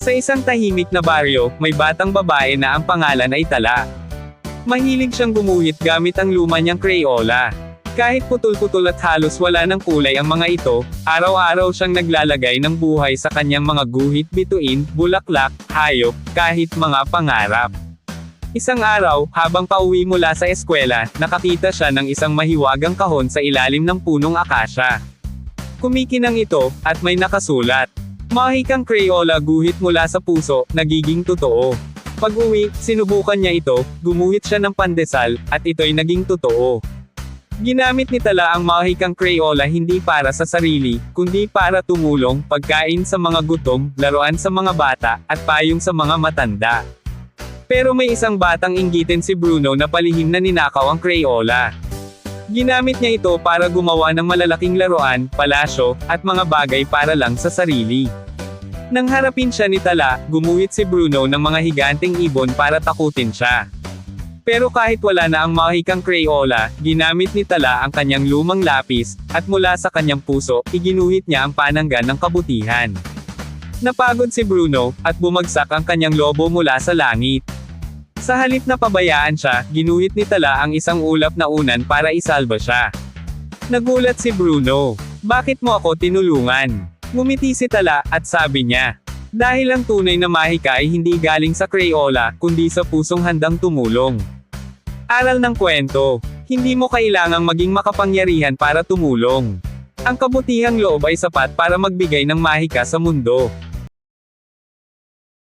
Sa isang tahimik na baryo, may batang babae na ang pangalan ay Tala. Mahilig siyang gumuhit gamit ang luma niyang Crayola. Kahit putol-putol at halos wala ng kulay ang mga ito, araw-araw siyang naglalagay ng buhay sa kanyang mga guhit bituin, bulaklak, hayop, kahit mga pangarap. Isang araw, habang pauwi mula sa eskwela, nakakita siya ng isang mahiwagang kahon sa ilalim ng punong akasya. Kumikinang ito, at may nakasulat. Mahikang Crayola guhit mula sa puso, nagiging totoo. Pag uwi, sinubukan niya ito, gumuhit siya ng pandesal, at ito'y naging totoo. Ginamit ni Tala ang mahikang Crayola hindi para sa sarili, kundi para tumulong, pagkain sa mga gutom, laruan sa mga bata, at payong sa mga matanda. Pero may isang batang inggitin si Bruno na palihim na ninakaw ang Crayola. Ginamit niya ito para gumawa ng malalaking laruan, palasyo, at mga bagay para lang sa sarili. Nang harapin siya ni Tala, gumuhit si Bruno ng mga higanteng ibon para takutin siya. Pero kahit wala na ang mahikang Crayola, ginamit ni Tala ang kanyang lumang lapis, at mula sa kanyang puso, iginuhit niya ang pananggan ng kabutihan. Napagod si Bruno, at bumagsak ang kanyang lobo mula sa langit. Sa halip na pabayaan siya, ginuhit ni Tala ang isang ulap na unan para isalba siya. Nagulat si Bruno. Bakit mo ako tinulungan? Ngumiti si Tala, at sabi niya. Dahil ang tunay na mahika ay hindi galing sa Crayola, kundi sa pusong handang tumulong. Aral ng kwento. Hindi mo kailangang maging makapangyarihan para tumulong. Ang kabutihang loob ay sapat para magbigay ng mahika sa mundo.